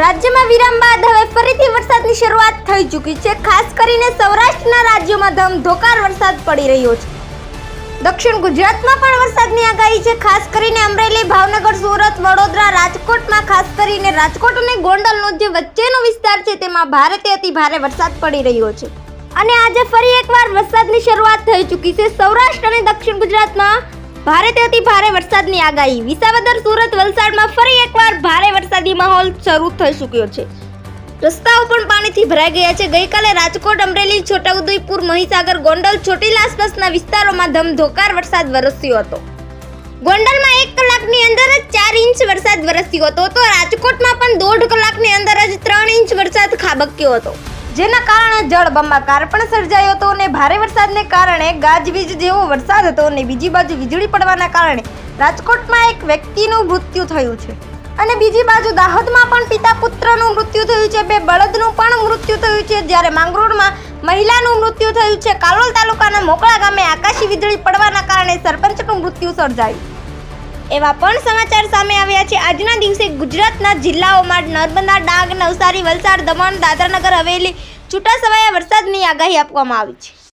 રાજ્યમાં વિરામ બાદ હવે ફરીથી વરસાદની શરૂઆત થઈ ચૂકી છે. ખાસ કરીને સૌરાષ્ટ્રના રાજ્યોમાં ધમધોકાર વરસાદ પડી રહ્યો છે. દક્ષિણ ગુજરાતમાં પણ વરસાદની આગાહી છે. ખાસ કરીને અમરેલી, ભાવનગર, સુરત, વડોદરા, રાજકોટમાં, ખાસ કરીને રાજકોટ અને ગોંડલનો જે વચ્ચેનો વિસ્તાર છે તેમાં ભારેથી અતિ ભારે વરસાદ પડી રહ્યો છે. અને આજે ફરી એકવાર વરસાદની શરૂઆત થઈ ચૂકી છે. સૌરાષ્ટ્ર અને દક્ષિણ ગુજરાતમાં ભારેથી અતિ ભારે વરસાદની આગાહી. વિસાવદર, સુરત, વલસાડમાં ફરી એકવાર ભારે વરસાદી માહોલ શરૂ થઈ ચૂક્યો છે. રસ્તાઓ પણ પાણીથી ભરાઈ ગયા છે. ગઈકાલે રાજકોટ, અમરેલી, છોટાઉદેપુર, મહીસાગર, ગોંડલ, ચોટીલા આસપાસના વિસ્તારોમાં ધમધોકાર વરસાદ વરસ્યો હતો. ગોંડલમાં એક કલાકની અંદર જ ચાર ઇંચ વરસાદ વરસ્યો હતો. તો રાજકોટમાં પણ દોઢ કલાકની અંદર જ ત્રણ ઇંચ વરસાદ ખાબક્યો હતો. જેના કારણે જળબંબાકાર પણ સર્જાયો હતો અને ભારે વરસાદને કારણે ગાજવીજ જેવો વરસાદ હતો અને બીજી બાજુ વીજળી પડવાના કારણે રાજકોટમાં એક વ્યક્તિનું મૃત્યુ થયું છે. અને બીજી બાજુ દાહોદમાં પણ પિતા પુત્રનું મૃત્યુ થયું છે. બે બળદનું પણ મૃત્યુ થયું છે. જ્યારે માંગરોળમાં મહિલાનું મૃત્યુ થયું છે. કાલોલ તાલુકાના મોકળા ગામે આકાશી વીજળી પડવાના કારણે સરપંચનું મૃત્યુ સર્જાયું. એવા પણ સમાચાર સામે આવ્યા છે. આજના દિવસે ગુજરાતના જિલ્લાઓમાં નર્મદા ડાંગ, નવસારી, વલસાડ, દમણ, દાદરાનગર, હવેલી, છૂટાછવાયા વરસાદની આગાહી આપવામાં આવી છે.